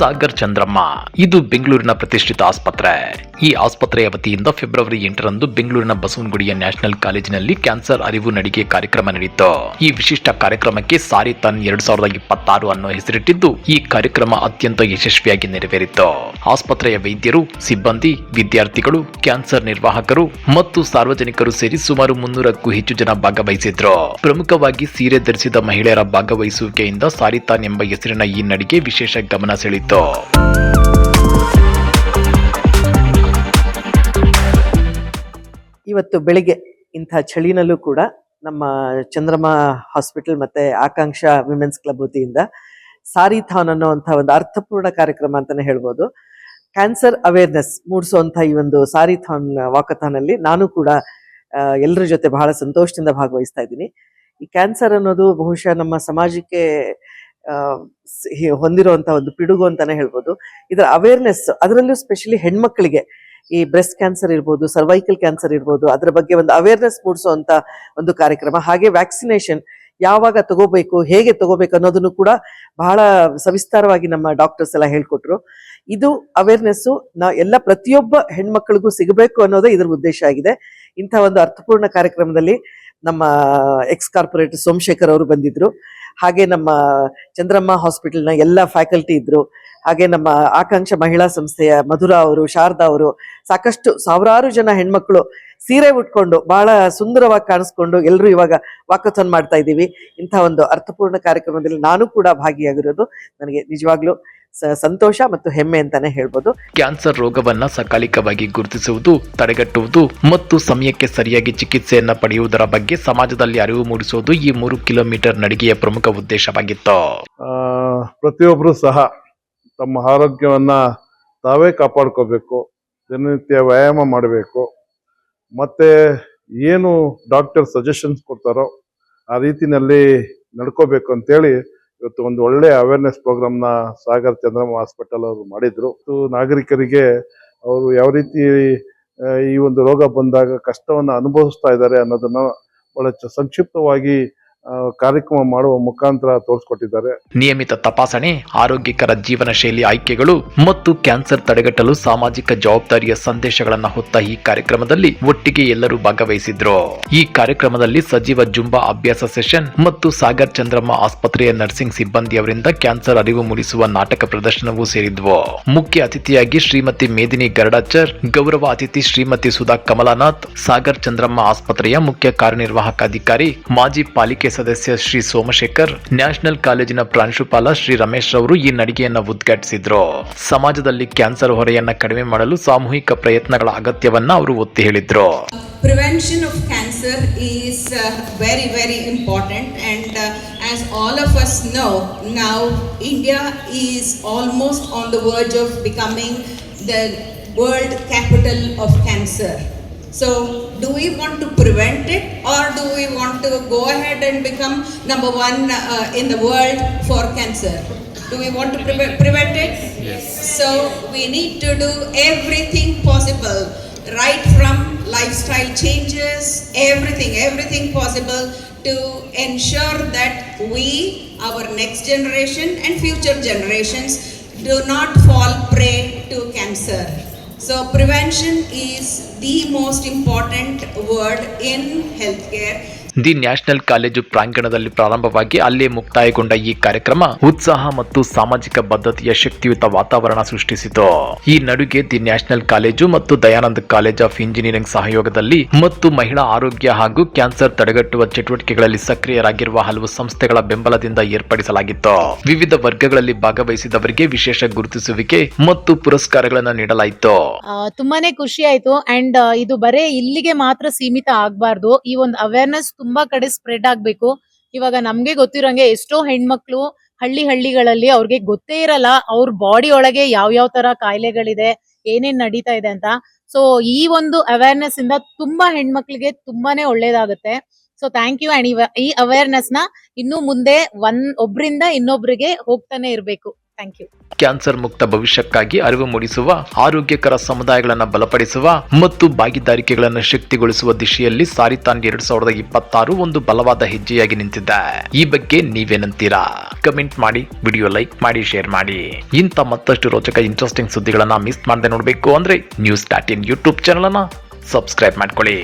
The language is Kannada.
ಸಾಗರ್ ಚಂದ್ರಮ್ಮ. ಇದು ಬೆಂಗಳೂರಿನ ಪ್ರತಿಷ್ಠಿತ ಆಸ್ಪತ್ರೆ. ಈ ಆಸ್ಪತ್ರೆಯ ವತಿಯಿಂದ ಫೆಬ್ರವರಿ ಎಂಟರಂದು ಬೆಂಗಳೂರಿನ ಬಸವನಗುಡಿಯ ನ್ಯಾಷನಲ್ ಕಾಲೇಜಿನಲ್ಲಿ ಕ್ಯಾನ್ಸರ್ ಅರಿವು ನಡಿಗೆ ಕಾರ್ಯಕ್ರಮ ನಡೆಯಿತು. ಈ ವಿಶಿಷ್ಟ ಕಾರ್ಯಕ್ರಮಕ್ಕೆ ಸಾರಿತನ್ ಎರಡ್ ಸಾವಿರದ ಇಪ್ಪತ್ತಾರು ಅನ್ನೋ ಹೆಸರಿಟ್ಟಿದ್ದು, ಈ ಕಾರ್ಯಕ್ರಮ ಅತ್ಯಂತ ಯಶಸ್ವಿಯಾಗಿ ನೆರವೇರಿತು. ಆಸ್ಪತ್ರೆಯ ವೈದ್ಯರು, ಸಿಬ್ಬಂದಿ, ವಿದ್ಯಾರ್ಥಿಗಳು, ಕ್ಯಾನ್ಸರ್ ನಿರ್ವಾಹಕರು ಮತ್ತು ಸಾರ್ವಜನಿಕರು ಸೇರಿ ಸುಮಾರು ಮುನ್ನೂರಕ್ಕೂ ಹೆಚ್ಚು ಜನ ಭಾಗವಹಿಸಿದ್ರು. ಪ್ರಮುಖವಾಗಿ ಸೀರೆ ಧರಿಸಿದ ಮಹಿಳೆಯರ ಭಾಗವಹಿಸುವಿಕೆಯಿಂದ ಸಾರಿತಾನ್ ಎಂಬ ಹೆಸರಿನ ಈ ನಡಿಗೆ ವಿಶೇಷ ಗಮನ ಸೆಳೆಯಿತು. ಇವತ್ತು ಬೆಳಿಗ್ಗೆ ಇಂಥ ಚಳಿನಲ್ಲೂ ಕೂಡ ನಮ್ಮ ಚಂದ್ರಮ್ಮ ಹಾಸ್ಪಿಟಲ್ ಮತ್ತೆ ಆಕಾಂಕ್ಷ ವಿಮೆನ್ಸ್ ಕ್ಲಬ್ ವತಿಯಿಂದ ಸಾರಿಥಾನ್ ಅನ್ನೋಂಥ ಒಂದು ಅರ್ಥಪೂರ್ಣ ಕಾರ್ಯಕ್ರಮ ಅಂತಾನೆ ಹೇಳ್ಬೋದು. ಕ್ಯಾನ್ಸರ್ ಅವೇರ್ನೆಸ್ ಮೂಡಿಸುವಂಥ ಈ ಒಂದು ಸಾರಿಥಾನ್ ವಾಕಥಾನ್ ಅಲ್ಲಿ ನಾನು ಕೂಡ ಎಲ್ಲರ ಜೊತೆ ಬಹಳ ಸಂತೋಷದಿಂದ ಭಾಗವಹಿಸ್ತಾ ಇದ್ದೀನಿ. ಈ ಕ್ಯಾನ್ಸರ್ ಅನ್ನೋದು ಬಹುಶಃ ನಮ್ಮ ಸಮಾಜಕ್ಕೆ ಹೊಂದಿರುವಂತ ಒಂದು ಪಿಡುಗು ಅಂತಾನೆ ಹೇಳ್ಬೋದು. ಇದರ ಅವೇರ್ನೆಸ್ ಅದರಲ್ಲೂ ಸ್ಪೆಷಲಿ ಹೆಣ್ಮಕ್ಳಿಗೆ ಈ ಬ್ರೆಸ್ಟ್ ಕ್ಯಾನ್ಸರ್ ಇರ್ಬೋದು ಸರ್ವೈಕಲ್ ಕ್ಯಾನ್ಸರ್ ಇರ್ಬೋದು, ಅದರ ಬಗ್ಗೆ ಒಂದು ಅವೇರ್ನೆಸ್ ಮೂಡಿಸುವಂತ ಒಂದು ಕಾರ್ಯಕ್ರಮ. ಹಾಗೆ ವ್ಯಾಕ್ಸಿನೇಷನ್ ಯಾವಾಗ ತಗೋಬೇಕು, ಹೇಗೆ ತಗೋಬೇಕು ಅನ್ನೋದನ್ನು ಕೂಡ ಬಹಳ ಸವಿಸ್ತಾರವಾಗಿ ನಮ್ಮ ಡಾಕ್ಟರ್ಸ್ ಎಲ್ಲ ಹೇಳ್ಕೊಟ್ರು. ಇದು ಅವೇರ್ನೆಸ್ಸು ನಾ ಎಲ್ಲ ಪ್ರತಿಯೊಬ್ಬ ಹೆಣ್ಮಕ್ಳಿಗೂ ಸಿಗಬೇಕು ಅನ್ನೋದೇ ಇದರ ಉದ್ದೇಶ ಆಗಿದೆ. ಇಂಥ ಒಂದು ಅರ್ಥಪೂರ್ಣ ಕಾರ್ಯಕ್ರಮದಲ್ಲಿ ನಮ್ಮ ಎಕ್ಸ್ ಕಾರ್ಪೊರೇಟರ್ ಸೋಮಶೇಖರ್ ಅವರು ಬಂದಿದ್ರು. ಹಾಗೆ ನಮ್ಮ ಚಂದ್ರಮ್ಮ ಹಾಸ್ಪಿಟಲ್ನ ಎಲ್ಲ ಫ್ಯಾಕಲ್ಟಿ ಇದ್ರು. ಹಾಗೆ ನಮ್ಮ ಆಕಾಂಕ್ಷ ಮಹಿಳಾ ಸಂಸ್ಥೆಯ ಮಧುರಾ ಅವರು, ಶಾರದಾ ಅವರು ಸಾಕಷ್ಟು ಸಾವಿರಾರು ಜನ ಹೆಣ್ಮಕ್ಳು ಸೀರೆ ಉಟ್ಕೊಂಡು ಬಹಳ ಸುಂದರವಾಗಿ ಕಾಣಿಸ್ಕೊಂಡು ಎಲ್ಲರೂ ಇವಾಗ ವಾಕಥಾನ್ ಮಾಡ್ತಾ ಇದ್ದೀವಿ. ಇಂಥ ಒಂದು ಅರ್ಥಪೂರ್ಣ ಕಾರ್ಯಕ್ರಮದಲ್ಲಿ ನಾನು ಕೂಡ ಭಾಗಿಯಾಗಿರೋದು. ನನಗೆ ನಿಜವಾಗ್ಲೂ ಸಂತೋಷ ಮತ್ತು ಹೆಮ್ಮೆ ಅಂತಾನೆ ಹೇಳ್ಬೋದು. ಕ್ಯಾನ್ಸರ್ ರೋಗವನ್ನ ಸಕಾಲಿಕವಾಗಿ ಗುರುತಿಸುವುದು ತಡೆಗಟ್ಟುವುದು ಮತ್ತು ಸಮಯಕ್ಕೆ ಸರಿಯಾಗಿ ಚಿಕಿತ್ಸೆಯನ್ನ ಪಡೆಯುವುದರ ಬಗ್ಗೆ ಸಮಾಜದಲ್ಲಿ ಅರಿವು ಮೂಡಿಸುವುದು ಈ ಮೂರು ಕಿಲೋಮೀಟರ್ ನಡಿಗೆಯ ಪ್ರಮುಖ ಉದ್ದೇಶವಾಗಿತ್ತು. ಆ, ಪ್ರತಿಯೊಬ್ಬರು ಸಹ ತಮ್ಮ ಆರೋಗ್ಯವನ್ನ ತಾವೇ ಕಾಪಾಡ್ಕೋಬೇಕು ದಿನನಿತ್ಯ ವ್ಯಾಯಾಮ ಮಾಡಬೇಕು. ಮತ್ತೆ ಏನು ಡಾಕ್ಟರ್ ಸಜೆಷನ್ಸ್ ಕೊಡ್ತಾರೋ ಆ ರೀತಿನಲ್ಲಿ ನಡ್ಕೋಬೇಕು ಅಂತೇಳಿ ಇವತ್ತು ಒಂದು ಒಳ್ಳೆ ಅವೇರ್ನೆಸ್ ಪ್ರೋಗ್ರಾಮ್ನ ಸಾಗರ್ ಚಂದ್ರಮ್ಮ ಹಾಸ್ಪಿಟಲ್ ಅವರು ಮಾಡಿದ್ರು. ಮತ್ತು ನಾಗರಿಕರಿಗೆ ಅವರು ಯಾವ ರೀತಿ ಈ ಒಂದು ರೋಗ ಬಂದಾಗ ಕಷ್ಟವನ್ನು ಅನುಭವಿಸ್ತಾ ಇದ್ದಾರೆ ಅನ್ನೋದನ್ನ ಬಹಳ ಸಂಕ್ಷಿಪ್ತವಾಗಿ ಕಾರ್ಯಕ್ರಮ ಮಾಡುವ ಮುಖಾಂತರ ತೋರಿಸಿಕೊಟ್ಟಿದ್ದಾರೆ. ನಿಯಮಿತ ತಪಾಸಣೆ, ಆರೋಗ್ಯಕರ ಜೀವನ ಶೈಲಿ ಆಯ್ಕೆಗಳು ಮತ್ತು ಕ್ಯಾನ್ಸರ್ ತಡೆಗಟ್ಟಲು ಸಾಮಾಜಿಕ ಜವಾಬ್ದಾರಿಯ ಸಂದೇಶಗಳನ್ನ ಹೊತ್ತ ಈ ಕಾರ್ಯಕ್ರಮದಲ್ಲಿ ಒಟ್ಟಿಗೆ ಎಲ್ಲರೂ ಭಾಗವಹಿಸಿದ್ರು. ಈ ಕಾರ್ಯಕ್ರಮದಲ್ಲಿ ಸಜೀವ ಜುಂಬಾ ಅಭ್ಯಾಸ ಸೆಷನ್ ಮತ್ತು ಸಾಗರ್ ಚಂದ್ರಮ್ಮ ಆಸ್ಪತ್ರೆಯ ನರ್ಸಿಂಗ್ ಸಿಬ್ಬಂದಿಯವರಿಂದ ಕ್ಯಾನ್ಸರ್ ಅರಿವು ಮೂಡಿಸುವ ನಾಟಕ ಪ್ರದರ್ಶನವೂ ಸೇರಿದ್ವು. ಮುಖ್ಯ ಅತಿಥಿಯಾಗಿ ಶ್ರೀಮತಿ ಮೇದಿನಿ ಗರಡಾಚರ್, ಗೌರವ ಅತಿಥಿ ಶ್ರೀಮತಿ ಸುಧಾ ಕಮಲಾನಾಥ್, ಸಾಗರ್ ಚಂದ್ರಮ್ಮ ಆಸ್ಪತ್ರೆಯ ಮುಖ್ಯ ಕಾರ್ಯನಿರ್ವಾಹಕ ಅಧಿಕಾರಿ, ಮಾಜಿ ಪಾಲಿಕೆ ಸದಸ್ಯ ಶ್ರೀ ಸೋಮಶೇಖರ್ ನ್ಯಾಷನಲ್ ಕಾಲೇಜಿನ ಪ್ರಾಂಶುಪಾಲ ಶ್ರೀ ರಮೇಶ್ ರವರು ಈ ನಡಿಗೆಯನ್ನು ಉದ್ಘಾಟಿಸಿದ್ರು ಸಮಾಜದಲ್ಲಿ ಕ್ಯಾನ್ಸರ್ ಹೊರೆಯನ್ನ ಕಡಿಮೆ ಮಾಡಲು ಸಾಮೂಹಿಕ ಪ್ರಯತ್ನಗಳ ಅಗತ್ಯವನ್ನ ಅವರು ಒತ್ತಿ ಹೇಳಿದ್ರು prevention of cancer is uh, very very important and uh, as all of us know now india is almost on the verge of becoming the world capital of cancer so do we do we want to go ahead and become number one uh, in the world for cancer? Do we want to preve- prevent it? Yes. So we need to do everything possible right from lifestyle changes, everything, everything possible to ensure that we, our next generation and future generations do not fall prey to cancer. So prevention is the most important word in healthcare. The National College ಪ್ರಾಂಗಣದಲ್ಲಿ ಪ್ರಾರಂಭವಾಗಿ ಅಲ್ಲೇ ಮುಕ್ತಾಯಗೊಂಡ ಈ ಕಾರ್ಯಕ್ರಮ ಉತ್ಸಾಹ ಮತ್ತು ಸಾಮಾಜಿಕ ಬದ್ಧತೆಯ ಶಕ್ತಿಯುತ ವಾತಾವರಣ ಸೃಷ್ಟಿಸಿತು. ಈ ನಡುಗೆ ದಿ ನ್ಯಾಷನಲ್ ಕಾಲೇಜು ಮತ್ತು ದಯಾನಂದ್ ಕಾಲೇಜ್ ಆಫ್ ಇಂಜಿನಿಯರಿಂಗ್ ಸಹಯೋಗದಲ್ಲಿ ಮತ್ತು ಮಹಿಳಾ ಆರೋಗ್ಯ ಹಾಗೂ ಕ್ಯಾನ್ಸರ್ ತಡೆಗಟ್ಟುವ ಚಟುವಟಿಕೆಗಳಲ್ಲಿ ಸಕ್ರಿಯರಾಗಿರುವ ಹಲವು ಸಂಸ್ಥೆಗಳ ಬೆಂಬಲದಿಂದ ಏರ್ಪಡಿಸಲಾಗಿತ್ತು. ವಿವಿಧ ವರ್ಗಗಳಲ್ಲಿ ಭಾಗವಹಿಸಿದವರಿಗೆ ವಿಶೇಷ ಗುರುತಿಸುವಿಕೆ ಮತ್ತು ಪುರಸ್ಕಾರಗಳನ್ನು ನೀಡಲಾಯಿತು. ತುಂಬಾನೇ ಖುಷಿ ಆಯ್ತು. ಅಂಡ್ ಇದು ಬರೇ ಇಲ್ಲಿಗೆ ಮಾತ್ರ ಸೀಮಿತ ಆಗಬಾರ್ದು. ಈ ಒಂದು ಅವೇರ್ನೆಸ್ ತುಂಬಾ ಕಡೆ ಸ್ಪ್ರೆಡ್ ಆಗ್ಬೇಕು. ಇವಾಗ ನಮ್ಗೆ ಗೊತ್ತಿರೋಂಗೆ ಎಷ್ಟೋ ಹೆಣ್ಮಕ್ಳು ಹಳ್ಳಿ ಹಳ್ಳಿಗಳಲ್ಲಿ ಅವ್ರಿಗೆ ಗೊತ್ತೇ ಇರಲ್ಲ ಅವ್ರ ಬಾಡಿ ಒಳಗೆ ಯಾವ ಯಾವ ತರ ಕಾಯಿಲೆಗಳಿದೆ, ಏನೇನ್ ನಡೀತಾ ಇದೆ ಅಂತ. ಸೊ ಈ ಒಂದು ಅವೇರ್ನೆಸ್ ಇಂದ ತುಂಬಾ ಹೆಣ್ಮಕ್ಳಿಗೆ ತುಂಬಾನೇ ಒಳ್ಳೇದಾಗುತ್ತೆ. ಸೊ ಥ್ಯಾಂಕ್ ಯು ಅಂಡ್ ಈ ಅವೇರ್ನೆಸ್ನ ಇನ್ನು ಮುಂದೆ ಒನ್ ಒಬ್ರಿಂದ ಇನ್ನೊಬ್ರಿಗೆ ಹೋಗ್ತಾನೆ ಇರ್ಬೇಕು. Thank you. ಕ್ಯಾನ್ಸರ್ ಮುಕ್ತ ಭವಿಷ್ಯಕ್ಕಾಗಿ ಅರಿವು ಮೂಡಿಸುವ, ಆರೋಗ್ಯಕರ ಸಮುದಾಯಗಳನ್ನು ಬಲಪಡಿಸುವ ಮತ್ತು ಭಾಗಿದಾರಿಕೆಗಳನ್ನು ಶಕ್ತಿಗೊಳಿಸುವ ದಿಶೆಯಲ್ಲಿ ಸಾರಿತಾನ್ ಎರಡ್ ಸಾವಿರದ ಇಪ್ಪತ್ತಾರು ಒಂದು ಬಲವಾದ ಹೆಜ್ಜೆಯಾಗಿ ನಿಂತಿದೆ. ಈ ಬಗ್ಗೆ ನೀವೇನಂತೀರಾ? ಕಮೆಂಟ್ ಮಾಡಿ, ವಿಡಿಯೋ ಲೈಕ್ ಮಾಡಿ, ಶೇರ್ ಮಾಡಿ. ಇಂಥ ಮತ್ತಷ್ಟು ರೋಚಕ ಇಂಟ್ರೆಸ್ಟಿಂಗ್ ಸುದ್ದಿಗಳನ್ನ ಮಿಸ್ ಮಾಡದೆ ನೋಡಬೇಕು ಅಂದ್ರೆ news dot in YouTube channel ಅನ್ನ ಸಬ್ಸ್ಕ್ರೈಬ್ ಮಾಡ್ಕೊಳ್ಳಿ.